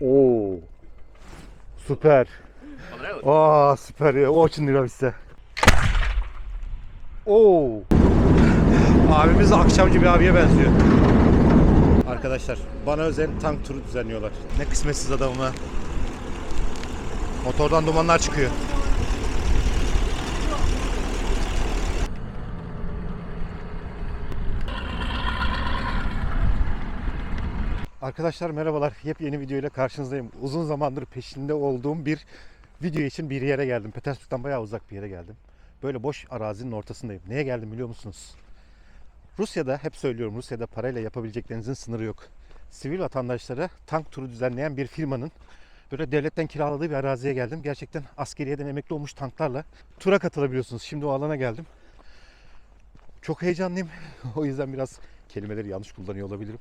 Oo. Süper. Aa süper ya. Очень нравится. Oo. Abimiz akşamcı bir abiye benziyor. Arkadaşlar bana özel tank turu düzenliyorlar. Ne kısmetsiz adamım ha. Motordan dumanlar çıkıyor. Arkadaşlar merhabalar. Yepyeni video ile karşınızdayım. Uzun zamandır peşinde olduğum bir video için bir yere geldim. Petersburg'dan bayağı uzak bir yere geldim. Böyle boş arazinin ortasındayım. Neye geldim biliyor musunuz? Rusya'da hep söylüyorum Rusya'da parayla yapabileceklerinizin sınırı yok. Sivil vatandaşlara tank turu düzenleyen bir firmanın böyle devletten kiraladığı bir araziye geldim. Gerçekten askeriyeden emekli olmuş tanklarla tura katılabiliyorsunuz. Şimdi o alana geldim. Çok heyecanlıyım. o yüzden biraz kelimeleri yanlış kullanıyor olabilirim.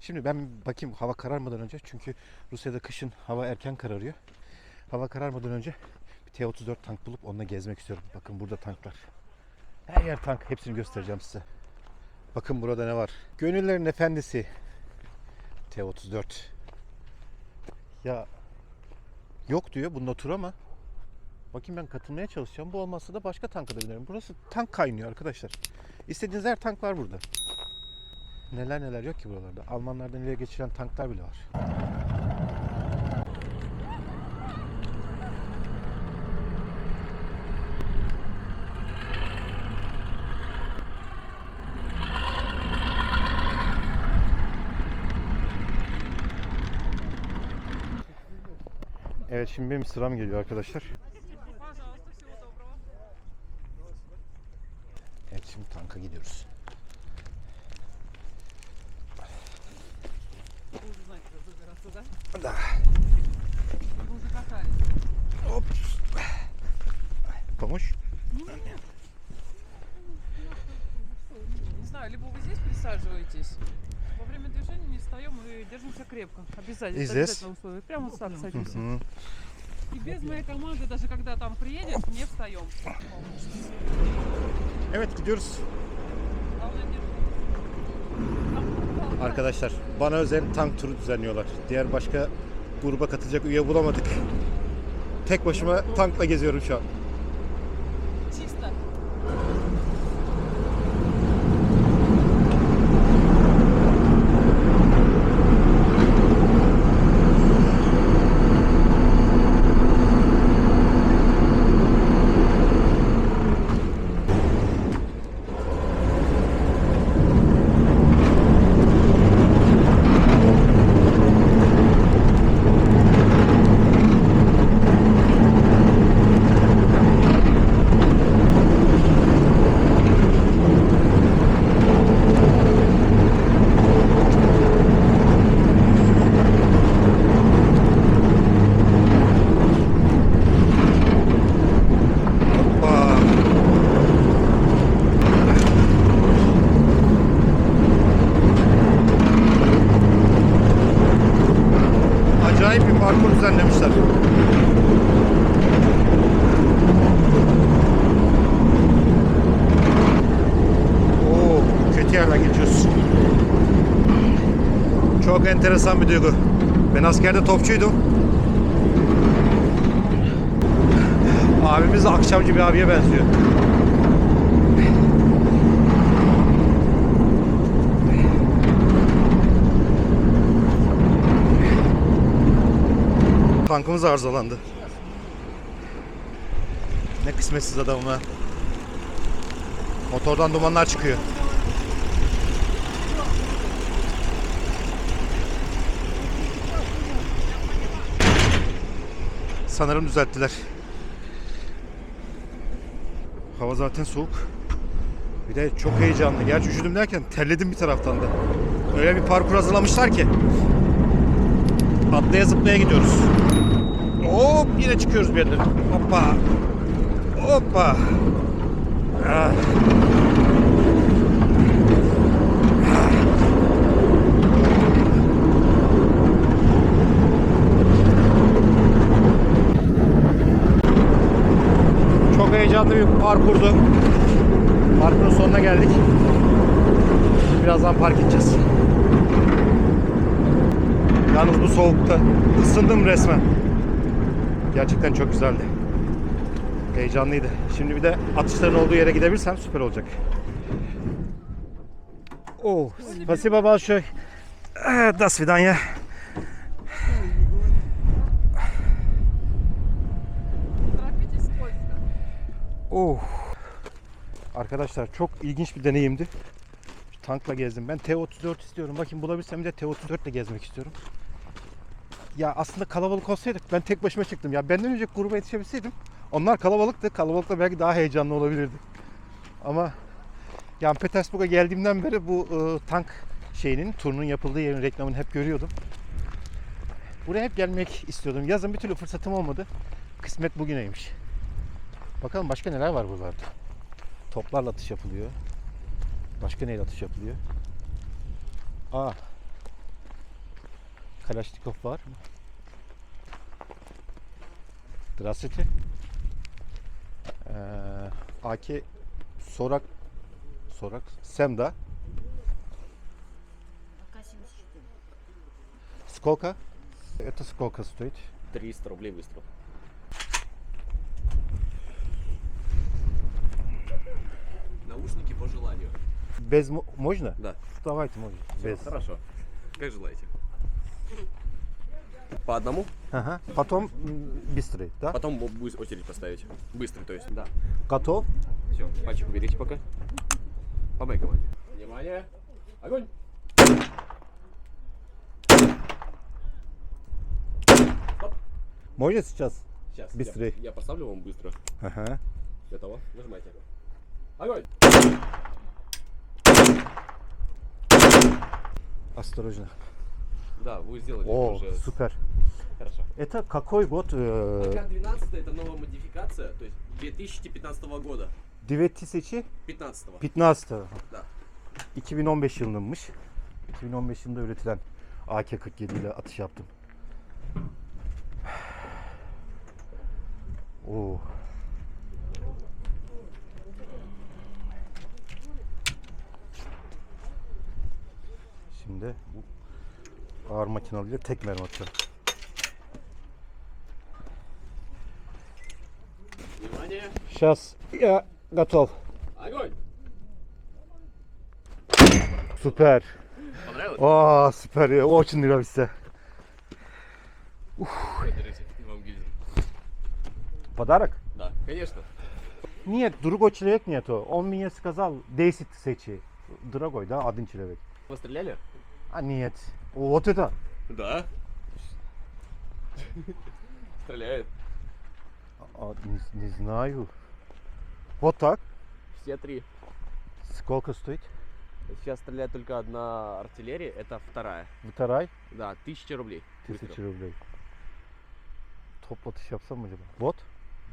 Şimdi ben bakayım hava kararmadan önce çünkü Rusya'da kışın hava erken kararıyor. Hava kararmadan önce bir T-34 tank bulup onunla gezmek istiyorum. Bakın burada tanklar. Her yer tank. Hepsini göstereceğim size. Bakın burada ne var? Gönüllerin efendisi. T-34. Ya yok diyor bunda tur ama bakayım ben katılmaya çalışacağım. Bu olmazsa da başka tanka da binerim. Burası tank kaynıyor arkadaşlar. İstediğiniz her tank var burada. Neler neler yok ki buralarda. Almanlardan ileri geçiren tanklar bile var. Evet şimdi benim sıram geliyor arkadaşlar. Да. Оп. Помочь? Не знаю, либо вы здесь присаживаетесь. Во время движения не встаем и держимся крепко. Обязательно. И здесь? условие. Прямо вот так садимся. Hı. И без моей команды, даже когда там приедет, не встаем. Evet gidiyoruz. Arkadaşlar bana özel tank turu düzenliyorlar. Diğer başka gruba katılacak üye bulamadık. Tek başıma tankla geziyorum şu an. Düzenlemişler. Oo, kötü yerden geçiyoruz. Çok enteresan bir duygu. Ben askerde topçuydum. Abimiz akşamcı bir abiye benziyor. Tankımız arızalandı. Ne kısmetsiz adamım ha. Motordan dumanlar çıkıyor. Sanırım düzelttiler. Hava zaten soğuk. Bir de çok heyecanlı. Gerçi üşüdüm derken terledim bir taraftan da. Öyle bir parkur hazırlamışlar ki. Atlaya zıplaya gidiyoruz. Hop yine çıkıyoruz bir yerden. Hoppa. Hoppa. Ah. Çok heyecanlı bir parkurdu. Parkın sonuna geldik. Birazdan park edeceğiz. Yalnız bu soğukta ısındım resmen. Gerçekten çok güzeldi. Heyecanlıydı. Şimdi bir de atışların olduğu yere gidebilirsem süper olacak. Oh, спасибо большое. Э, До свидания. Не торопитесь, скользко. Oh. Arkadaşlar çok ilginç bir deneyimdi. Tankla gezdim. Ben T34 istiyorum. Bakın bulabilsem de T34 ile gezmek istiyorum. Ya aslında kalabalık olsaydık ben tek başıma çıktım. Ya benden önce gruba yetişebilseydim onlar kalabalıktı. Kalabalıkla belki daha heyecanlı olabilirdi. Ama yani Petersburg'a geldiğimden beri bu e, tank şeyinin turunun yapıldığı yerin reklamını hep görüyordum. Buraya hep gelmek istiyordum. Yazın bir türlü fırsatım olmadı. Kısmet bugüneymiş. Bakalım başka neler var buralarda. Toplarla atış yapılıyor. Başka neyle atış yapılıyor? Aa. Kalaşnikov var mı? Здравствуйте. Ee, AK Sorak Sorak Semda АК-74. Сколько? Это сколько стоит? 300 рублей выстрел. Наушники по желанию. Без мо- можно? Да. Давайте можно. Без. Хорошо. Как желаете. По одному, Ага. Потом быстрый, да? потом бу- будет очередь поставить. Быстрый, то есть. Да. Готов? Все, пальчик уберите пока. По моей команде. Внимание. Огонь. Можно сейчас? Сейчас. Быстрей. Я, я поставлю вам быстро. Ага. Готово. Нажимайте. Огонь. Осторожно. Да, вы сделали О, уже. супер. Хорошо. Это какой год? Э, АК-12 это новая модификация, то есть 2015 года. 2015 15 Da. Da. 2015 yılınmış. 2015 yılında üretilen AK-47 ile atış yaptım. Oo. Şimdi bu ağır makinalı tek mermi atıyorum. Внимание. Сейчас я готов. Огонь. Süper. Понравилось? Aa süper ya. Очень нравится. Вот, держите, вам гильзу. Подарок? Да, конечно. Нет, другой человек нету. Он мне сказал 10 тысяч. Дорогой, да, один человек. Вы стреляли? А нет. Вот это. Да. Стреляет. А, не, не знаю. Вот так. Все три. Сколько стоит? Сейчас стреляет только одна артиллерия, это вторая. Второй. Да, тысяча рублей. Тысяча Выстрел. рублей. Atış yapsam mı acaba? Bot.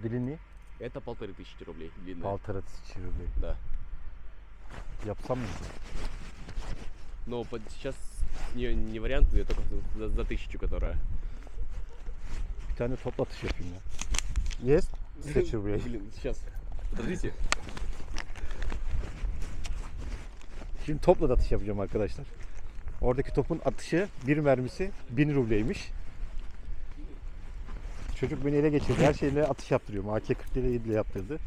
Длинный. Это полторы тысячи рублей длинная. Полтора тысячи рублей. Да. Yapsam mı? Но под, сейчас не, не вариант, я только за, за тысячу, которая. Bir tane topla atış yapayım ya. Есть? Тысяча рублей. Блин, сейчас. Подождите. Şimdi topla da atış yapacağım arkadaşlar. Oradaki topun atışı bir mermisi 1000 rubleymiş. Çocuk beni ele geçirdi. Her şeyle atış yaptırıyorum. AK-47 ile yaptırdı.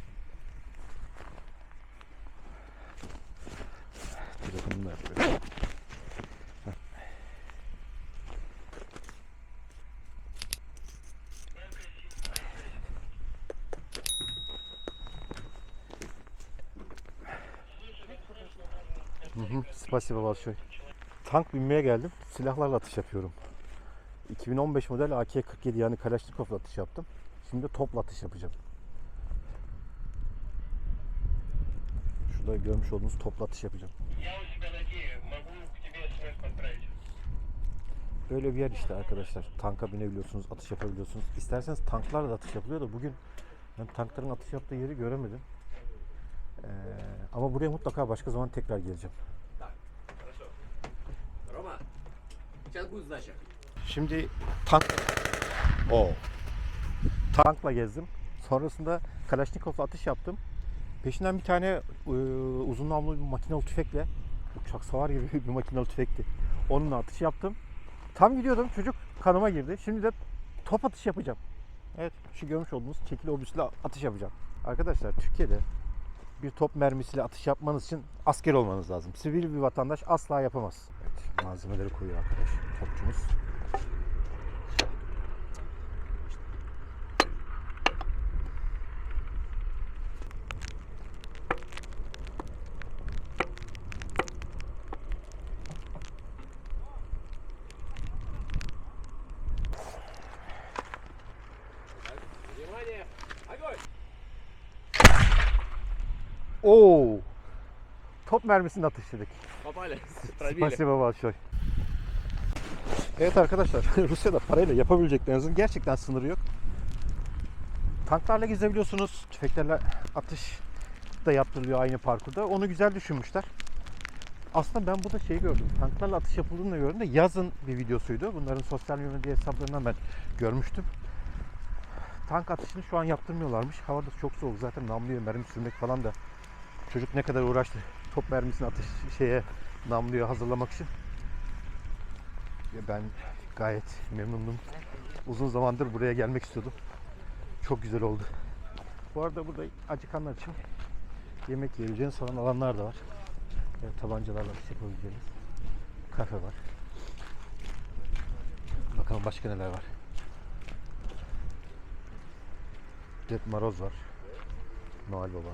Telefonum da Hı hı. Spasiba Balşoy. Tank binmeye geldim. Silahlarla atış yapıyorum. 2015 model AK-47 yani Kalaşnikov'la atış yaptım. Şimdi de topla atış yapacağım. Şurada görmüş olduğunuz topla atış yapacağım. Böyle bir yer işte arkadaşlar. Tanka binebiliyorsunuz, atış yapabiliyorsunuz. İsterseniz tanklarla da atış yapılıyor da bugün ben tankların atış yaptığı yeri göremedim. Ee, ama buraya mutlaka başka zaman tekrar geleceğim. Şimdi tank o tankla gezdim. Sonrasında Kalaşnikov'la atış yaptım. Peşinden bir tane e, uzun namlulu bir makinalı tüfekle uçak savar gibi bir makinalı tüfekti. Onunla atış yaptım. Tam gidiyordum çocuk kanıma girdi. Şimdi de top atış yapacağım. Evet şu görmüş olduğunuz çekili obüsle atış yapacağım. Arkadaşlar Türkiye'de bir top mermisiyle atış yapmanız için asker olmanız lazım. Sivil bir vatandaş asla yapamaz. Evet, malzemeleri koyuyor arkadaş topçumuz. Oo. Top mermisini atıştırdık. Papayla. Spasiye baba. Evet arkadaşlar Rusya'da parayla yapabileceklerinizin gerçekten sınırı yok. Tanklarla gezebiliyorsunuz. Tüfeklerle atış da yaptırılıyor aynı parkurda. Onu güzel düşünmüşler. Aslında ben burada şey gördüm. Tanklarla atış yapıldığını da gördüm de yazın bir videosuydu. Bunların sosyal medya hesaplarından ben görmüştüm. Tank atışını şu an yaptırmıyorlarmış. Hava da çok soğuk zaten namluyor mermi sürmek falan da çocuk ne kadar uğraştı. Top mermisini atış şeye namluya hazırlamak için. Ya ben gayet memnunum. Uzun zamandır buraya gelmek istiyordum. Çok güzel oldu. Bu arada burada acıkanlar için yemek yiyebileceğiniz falan alanlar da var. Yani tabancalarla bir şey yapabileceğiniz kafe var. Bakalım başka neler var. Ded Maroz var. Noel Baba.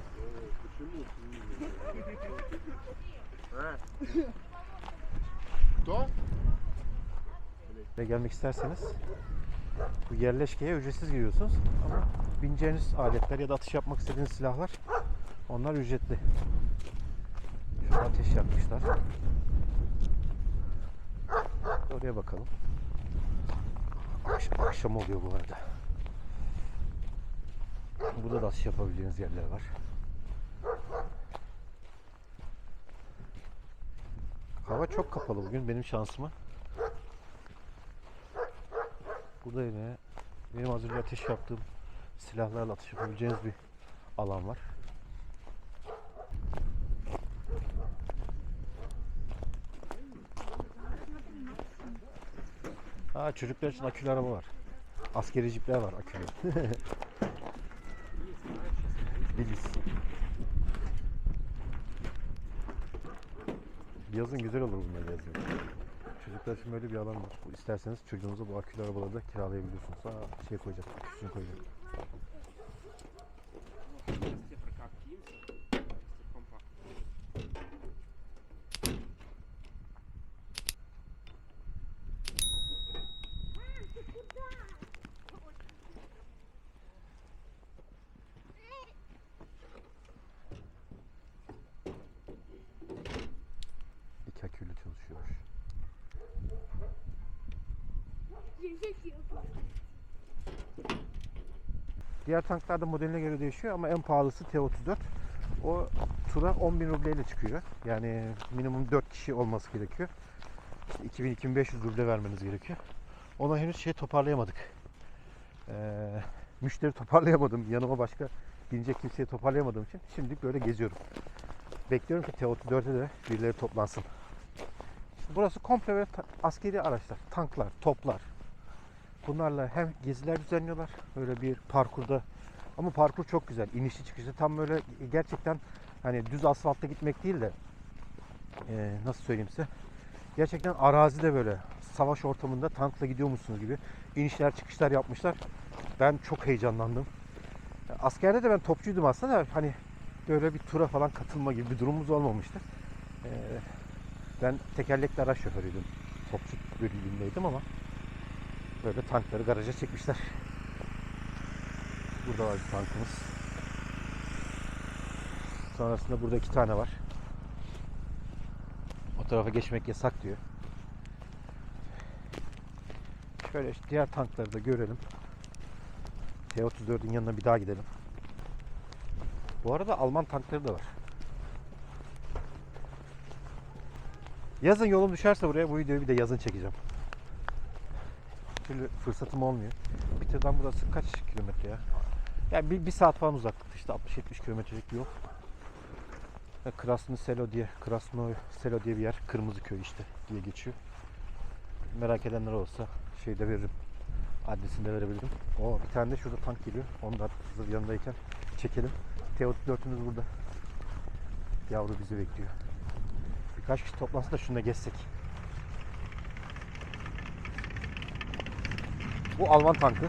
Ve gelmek isterseniz bu yerleşkeye ücretsiz giriyorsunuz ama bineceğiniz aletler ya da atış yapmak istediğiniz silahlar onlar ücretli. Şurada ateş yakmışlar. Oraya bakalım. Akşam, akşam oluyor bu arada. Burada da atış yapabileceğiniz yerler var. Hava çok kapalı bugün benim şansıma. Burada yine benim az önce ateş yaptığım silahlarla atış yapabileceğiniz bir alan var. Aa, çocuklar için akülü araba var. Askeri jipler var akülü. Yazın güzel olur bunlar yazın. Çocuklar için böyle bir alan var. İsterseniz çocuğunuza bu akülü arabaları da kiralayabiliyorsunuz. Aa, şey koyacak, aküsünü koyacak. İki akülü çalışıyor. Diğer tanklarda modeline göre değişiyor ama en pahalısı T-34. O tura 10.000 rubleyle çıkıyor. Yani minimum 4 kişi olması gerekiyor. İşte 2000-2500 ruble vermeniz gerekiyor. Ona henüz şey toparlayamadık. Ee, müşteri toparlayamadım. Yanıma başka binecek kimseyi toparlayamadığım için şimdilik böyle geziyorum. Bekliyorum ki T-34'e de birileri toplansın. Burası komple böyle askeri araçlar, tanklar, toplar. Bunlarla hem geziler düzenliyorlar böyle bir parkurda. Ama parkur çok güzel. İnişli çıkışlı tam böyle gerçekten hani düz asfaltta gitmek değil de eee, nasıl söyleyeyim size gerçekten arazide böyle savaş ortamında tankla gidiyormuşsunuz gibi inişler çıkışlar yapmışlar. Ben çok heyecanlandım. Askerde de ben topçuydum aslında da hani böyle bir tura falan katılma gibi bir durumumuz olmamıştı. Eee, ben tekerlekli araç şoförüydüm. Topçu bölümündeydim ama böyle tankları garaja çekmişler. Burada var bir tankımız. Sonrasında burada iki tane var. O tarafa geçmek yasak diyor. Şöyle işte diğer tankları da görelim. T-34'ün yanına bir daha gidelim. Bu arada Alman tankları da var. Yazın yolum düşerse buraya bu videoyu bir de yazın çekeceğim. Türlü fırsatım olmuyor. Bitirden burası kaç kilometre ya? Yani bir, bir saat falan uzaklıkta işte 60-70 kilometrelik bir yol. Krasno Selo diye, Krasno Selo diye bir yer. Kırmızı köy işte diye geçiyor. Merak edenler olsa şeyde veririm. Adresini de verebilirim. O bir tane de şurada tank geliyor. Onu da hazır yanındayken çekelim. T-34'ümüz burada. Yavru bizi bekliyor. Birkaç kişi toplansın da şunu da gezsek. Bu Alman tankı.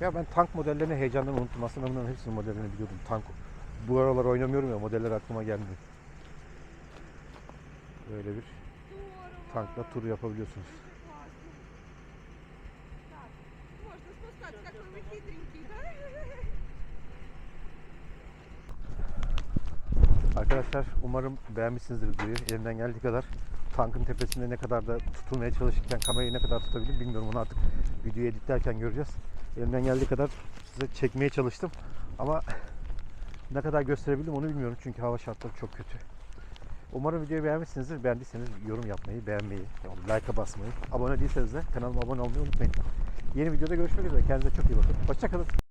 Ya ben tank modellerini heyecandan unuttum. Aslında bunların hepsinin modellerini biliyordum. Tank bu aralar oynamıyorum ya modeller aklıma gelmiyor. Böyle bir tankla tur yapabiliyorsunuz. Arkadaşlar umarım beğenmişsinizdir videoyu. Elimden geldiği kadar tankın tepesinde ne kadar da tutulmaya çalışırken kamerayı ne kadar tutabildim bilmiyorum. Onu artık videoyu editlerken göreceğiz. Elimden geldiği kadar size çekmeye çalıştım. Ama ne kadar gösterebildim onu bilmiyorum. Çünkü hava şartları çok kötü. Umarım videoyu beğenmişsinizdir. Beğendiyseniz yorum yapmayı, beğenmeyi, like'a basmayı, abone değilseniz de kanalıma abone olmayı unutmayın. Yeni videoda görüşmek üzere. Kendinize çok iyi bakın. Hoşçakalın.